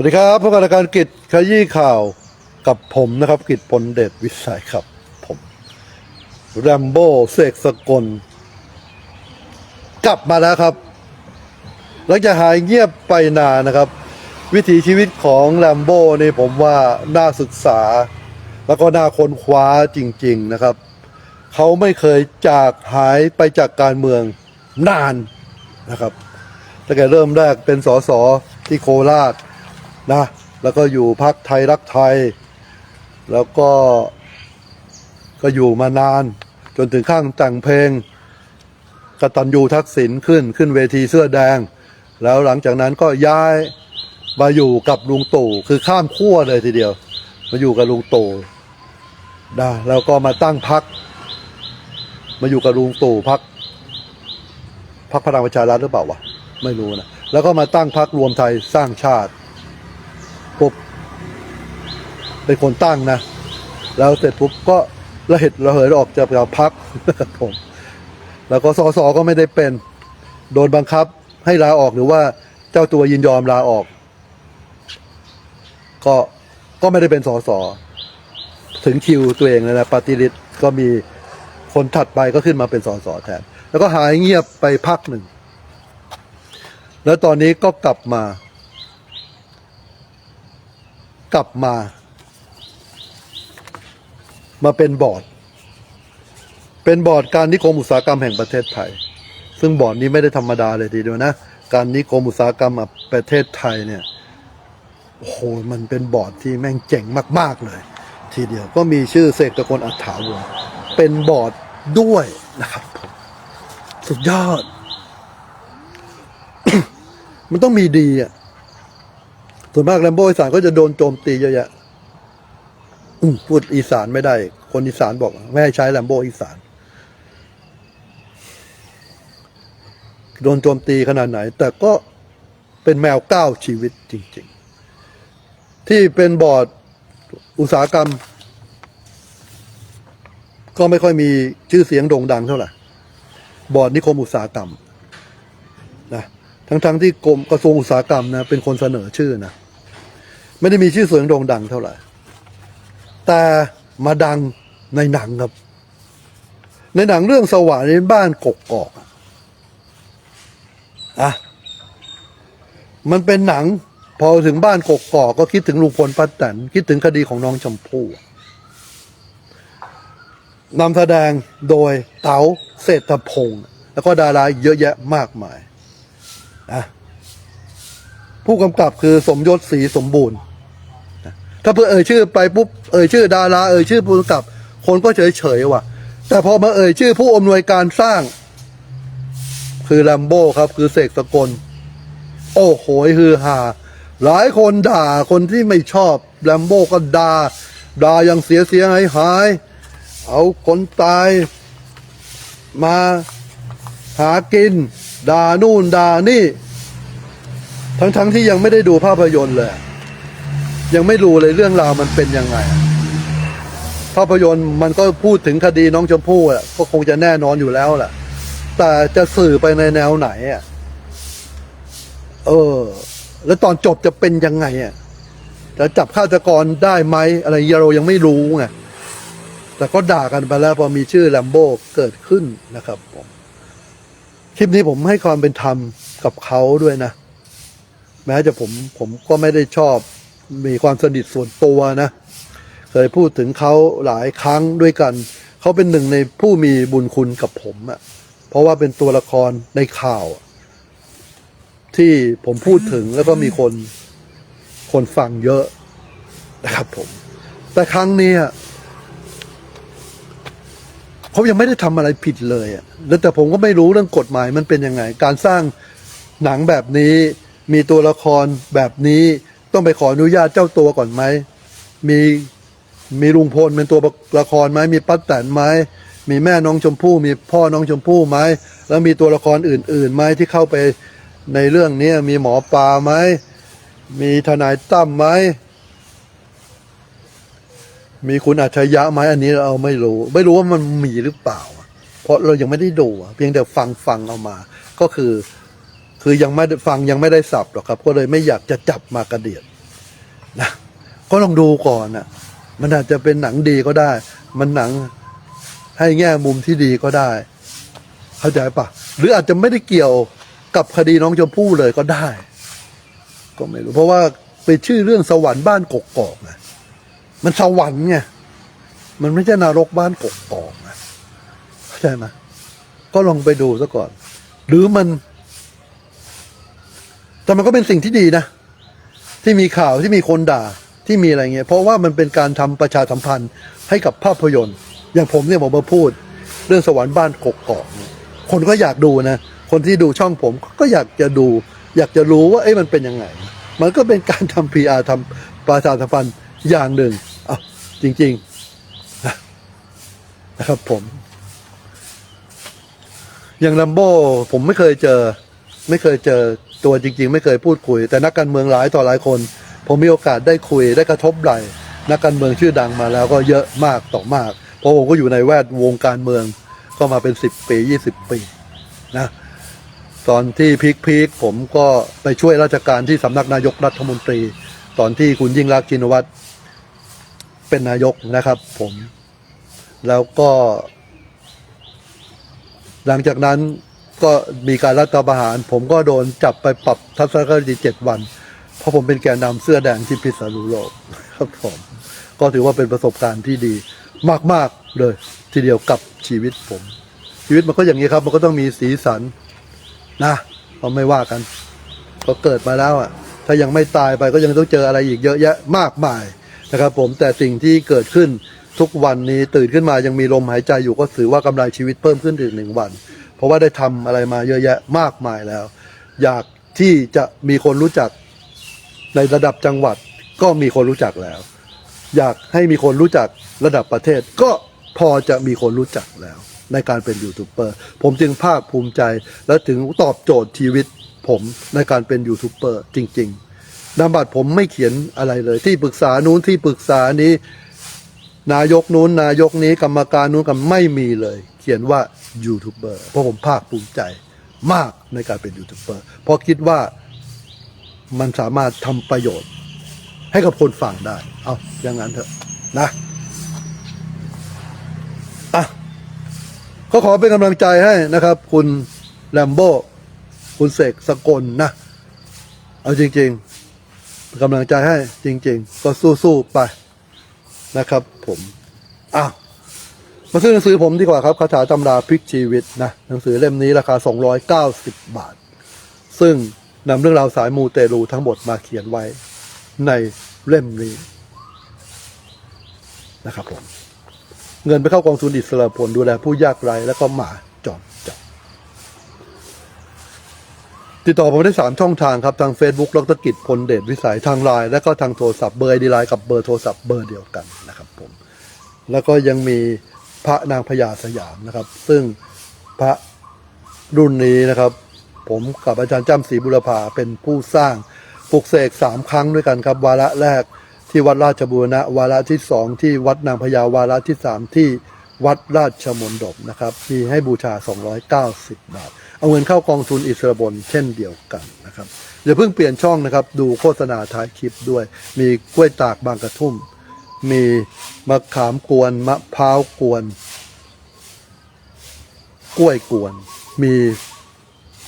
สวัสดีครับพบกับรายการกิจขยี้ข่าวกับผมนะครับกิจพลเดชวิสัยครับ ผมแรมโบ้เสกสกล กลับมาแล้วครับ หลังจากหายเงียบไปนานนะครับ วิถีชีวิตของแรมโบ้นี่ผมว่าน่าศึกษา แล้วก็น่าค้นคว้าจริง ๆนะครับ เขาไม่เคยจากหายไปจากการเมืองนานนะครับตั้งแต่เริ่มแรกเป็นสสที่โคราช นะแล้วก็อยู่พักไทยรักไทย แล้วก็ก็อยู่มานาน จนถึงข้างแต่งเพลงกตัญญูทักษิณขึ้นขึ้นเวทีเสื้อแดง แล้วหลังจากนั้นก็ย้ายมาอยู่กับลุงตู่คือข้ามขั้วเลยทีเดียว มาอยู่กับลุงตู่นะแล้วก็มาตั้งพัก มาอยู่กับลุงตู่พักพักพลังประชารัฐหรือเปล่าวะไม่รู้นะแล้วก็มาตั้งพักรวมไทยสร้างชาติ ปุ๊บเป็นคนตั้งนะ แล้วเสร็จปุ๊บก็ระเหตุระเหยออกจากพักผม แล้วก็สสก็ไม่ได้เป็น โดนบังคับให้ลาออกหรือว่าเจ้าตัวยินยอมลาออก ก็ก็ไม่ได้เป็นสสถึงคิวตัวเองแล้วนะปฏิริษก็มีคนถัดไปก็ขึ้นมาเป็นสสแทน แล้วก็หายเงียบไปพักหนึ่ง แล้วตอนนี้ก็กลับมา กลับมา มาเป็นบอร์ด เป็นบอร์ดการนิคมอุตสาหกรรมแห่งประเทศไทย ซึ่งบอร์ดนี้ไม่ได้ธรรมดาเลยทีเดียวนะ การนิคมอุตสาหกรรมประเทศไทยเนี่ยโอ้โหมันเป็นบอร์ดที่แม่งเจ๋งมาก ๆ เลย ทีเดียวก็มีชื่อเสกตะกลอัฏฐาวงเป็นบอร์ดด้วยนะครับผมสุดยอด มันต้องมีดีอะ ส่วนมากแรมโบอีสานก็จะโดนโจมตีเยอะแยะพูดอีสานไม่ได้ คนอีสานบอก ไม่ให้ใช้แรมโบอีสาน โดนโจมตีขนาดไหน แต่ก็เป็นแมวก้าวชีวิตจริง ๆ ที่เป็นบอร์ดอุตสาหกรรม ก็ไม่ค่อยมีชื่อเสียงโด่งดังเท่าไหร่บอร์ดนิคมอุตสาหกรรมนะทั้งๆที่กรมกระทรวงอุตสาหกรรมนะเป็นคนเสนอชื่อนะ ไม่ได้มีชื่อเสียงโด่งดังเท่าไหร่ แต่มาดังในหนังครับ ในหนังเรื่องสว่างในบ้านกกกอกอะอะมันเป็นหนัง พอถึงบ้านกกกอกก็คิดถึงลุงพลป้าแตนคิดถึงคดีของน้องชมพู่นำแสดงโดยเต๋าเศรษฐพงศ์แล้วก็ดาราเยอะแยะมากมายนะผู้กำกับคือสมยศศรีสมบูรณ์ ถ้าเพื่อเอ่ยชื่อไปปุ๊บเอ่ยชื่อดาราเอ่ยชื่อผู้กำกับ คนก็เฉยเฉยๆว่ะ แต่พอมาเอ่ยชื่อผู้อำนวยการสร้าง คือแลมโบ้ครับ คือเสกสกล โอ้โหฮือฮาหลายคนด่าคนที่ไม่ชอบแลมโบ้ก็ด่าด่าอย่างเสียเสียหายหายเอาคนตายมาหากินด่านู่นด่านี่ ทั้งๆทที่ยังไม่ได้ดูภาพยนตร์เลย ยังไม่รู้เลยเรื่องราวมันเป็นยังไง ภาพยนตร์มันก็พูดถึงคดีน้องชมพู่อะก็คงจะแน่นอนอยู่แล้วแหละแต่จะสื่อไปในแนวไหนอะเออ แล้วตอนจบจะเป็นยังไงอะจะจับฆาตกรได้ไหมอะไรเรายังไม่รู้ไงแต่ก็ด่ากันไปแล้วพอมีชื่อแลมโบ้เกิดขึ้นนะครับผมคลิปนี้ผมให้ความเป็นธรรมกับเขาด้วยนะ แม้จะผมผมก็ไม่ได้ชอบ มีความสนิทส่วนตัวนะ เคยพูดถึงเขาหลายครั้งด้วยกัน เขาเป็นหนึ่งในผู้มีบุญคุณกับผมอะ่ะ เพราะว่าเป็นตัวละครในข่าว ที่ผมพูดถึงแล้วก็มีคนคนฟังเยอะนะครับผม แต่ครั้งนี้เขายังไม่ได้ทำอะไรผิดเลยอะแล้วแต่ผมก็ไม่รู้เรื่องกฎหมายมันเป็นยังไง การสร้างหนังแบบนี้มีตัวละครแบบนี้ ต้องไปขออนุญาตเจ้าตัวก่อนไหม มีมีลุงพลเป็นตัวละครไหมมีป้าแตนไหมมีแม่น้องชมพู่ มีพ่อน้องชมพู่ไหมแล้วมีตัวละครอื่นๆไหมที่เข้าไปในเรื่องนี้มีหมอปลาไหมมีทนายตั้มไหมมีคุณอัจฉริยะไหมอันนี้เราไม่รู้ ไม่รู้ว่ามันมีหรือเปล่า เพราะเรายังไม่ได้ดูเพียงแต่ฟังฟังเอามา ก็คือ คือยังไม่ฟังยังไม่ได้สับหรอกครับ ก็เลยไม่อยากจะจับมากระเดียดนะก็ลองดูก่อนนะมันอาจจะเป็นหนังดีก็ได้ มันหนังให้แง่มุมที่ดีก็ได้ เข้าใจปะหรืออาจจะไม่ได้เกี่ยวกับคดีน้องชมพู่เลยก็ได้ ก็ไม่รู้ เพราะว่าไปชื่อเรื่องสวรรค์บ้านกกอกไงมันสวรรค์ไงมันไม่ใช่นรกบ้านกกอกไงเข้าใจไหมก็ลองไปดูซะก่อน หรือมัน แต่มันก็เป็นสิ่งที่ดีนะ ที่มีข่าวที่มีคนด่าที่มีอะไรเงี้ยเพราะว่ามันเป็นการทำประชาสัมพันธ์ให้กับภาพยนตร์ อย่างผมเนี่ยผมมาพูด เรื่องสวรรค์บ้านกกอกเนี่ยคนก็อยากดูนะ คนที่ดูช่องผมก็อยากจะดู อยากจะรู้ว่าเอ้มันเป็นยังไง มันก็เป็นการทำพีอาร์ทำประชาสัมพันธ์อย่างหนึ่งอะจริงๆนะนะครับผม อย่างลัมโบ้ผมไม่เคยเจอ ไม่เคยเจอ ตัวจริง ๆ ไม่เคยพูดคุย แต่นักการเมืองหลายต่อหลายคน ผมมีโอกาสได้คุยได้กระทบไหลนักการเมืองชื่อดังมาแล้วก็เยอะมากต่อมาก เพราะผมก็อยู่ในแวดวงการเมืองก็มาเป็นสิบปียี่สิบปีนะตอนที่พีคพีคๆผมก็ไปช่วยราชการที่สำนักนายกรัฐมนตรี ตอนที่คุณยิ่งรักชินวัตรเป็นนายกนะครับผมแล้วก็ หลังจากนั้น ก็มีการรัฐประหาร ผมก็โดนจับไปปรับทัศนคติเจ็ดวัน เพราะผมเป็นแกนนำเสื้อแดงที่พิษณุโลกครับผมก็ถือว่าเป็นประสบการณ์ที่ดีมากๆเลย ทีเดียวกับชีวิตผม ชีวิตมันก็อย่างนี้ครับ มันก็ต้องมีสีสันนะเราไม่ว่ากันก็เกิดมาแล้วอะ ถ้ายังไม่ตายไปก็ยังต้องเจออะไรอีกเยอะแยะมากมายนะครับ ผมแต่สิ่งที่เกิดขึ้นทุกวันนี้ตื่นขึ้นมายังมีลมหายใจอยู่ก็ถือว่ากำไรชีวิตเพิ่มขึ้นถึงหนึ่งวัน เพราะว่าได้ทำอะไรมาเยอะแยะมากมายแล้ว อยากที่จะมีคนรู้จักในระดับจังหวัดก็มีคนรู้จักแล้ว อยากให้มีคนรู้จักระดับประเทศ ก็พอจะมีคนรู้จักแล้ว ในการเป็นยูทูบเบอร์ผมจึงภาคภูมิใจและถึงตอบโจทย์ชีวิตผมในการเป็นยูทูบเบอร์จริง ๆนามบัตรผมไม่เขียนอะไรเลย ที่ปรึกษานู้นที่ปรึกษานี้ นายกนู้นนายกนี้กรรมการนู้นกันไม่มีเลย เขียนว่า ยูทูบเบอร์เพราะผมภาคภูมิใจมากในการเป็นยูทูบเบอร์เพราะคิดว่ามันสามารถทำประโยชน์ ให้กับคนฟังได้ เอาอย่างนั้นเถอะนะอะก็ขอเป็นกำลังใจให้นะครับ คุณแลมโบ้คุณเสกสกลนะ เอาจริงๆเป็นกำลังใจให้จริง ๆ ก็สู้ๆไปนะครับ ผมอ้าว มาซื้อหนังสือผมดีกว่าครับคาถาตำราพลิกชีวิตนะหนังสือเล่มนี้ราคา 290 บาท ซึ่งนำเรื่องราวสายมูเตลูทั้งหมดมาเขียนไว้ในเล่มนี้นะครับผมเงินไปเข้ากองทุนอิสระผลดูแลผู้ยากไร้แล้วก็หมาจอมจับติดต่อผมได้สามช่องทางครับ ทาง Facebook ดรกิจพลเดชวิสัยทางไลน์และก็ทางโทรศัพท์เบอร์ดีไลน์กับเบอร์โทรศัพท์เบอร์เดียวกันนะครับผม แล้วก็ยังมี พระนางพญาสยามนะครับ ซึ่งพระรุ่นนี้นะครับ ผมกับอาจารย์จ้ำศรีบุรพาเป็นผู้สร้างปลุกเสกสามครั้งด้วยกันครับ วาระแรกที่วัดราชบูรณะ วาระที่สองที่วัดนางพญาวาระที่สามที่วัดราชมนดบนะครับมีให้บูชา 290 บาท เอาเงินเข้ากองทุนอิสระบนเช่นเดียวกันนะครับอย่าเพิ่งเปลี่ยนช่องนะครับ ดูโฆษณาท้ายคลิปด้วย มีกล้วยตากบางกระทุ่ม มีมะขามกวน มะพร้าวกวน กล้วยกวน มี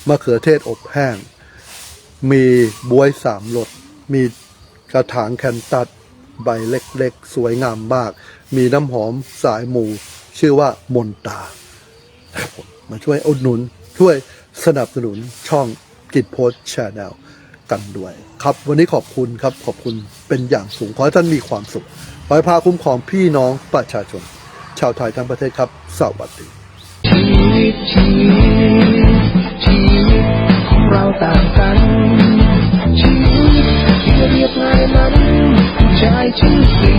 มะเขือเทศอบแห้ง มีบวยสามรสมีกระถางแคนตัดใบเล็กๆ สวยงามมาก มีน้ำหอมสายหมูชื่อว่ามนตามมาช่วยอุดหนุน ช่วยสนับสนุนช่องกิจโพสชาแนลกันด้วย ครับ วันนี้ขอบคุณครับ ขอบคุณเป็นอย่างสูง ขอให้ท่านมีความสุข ขอให้พาคุ้มครองพี่น้องประชาชน ชาวไทยทั้งประเทศครับ สวัสดีชีวิตชีวิตชีวิตของเราต่างกันชีวิตที่เรียบง่ายนั้นผู้ชายชื่อ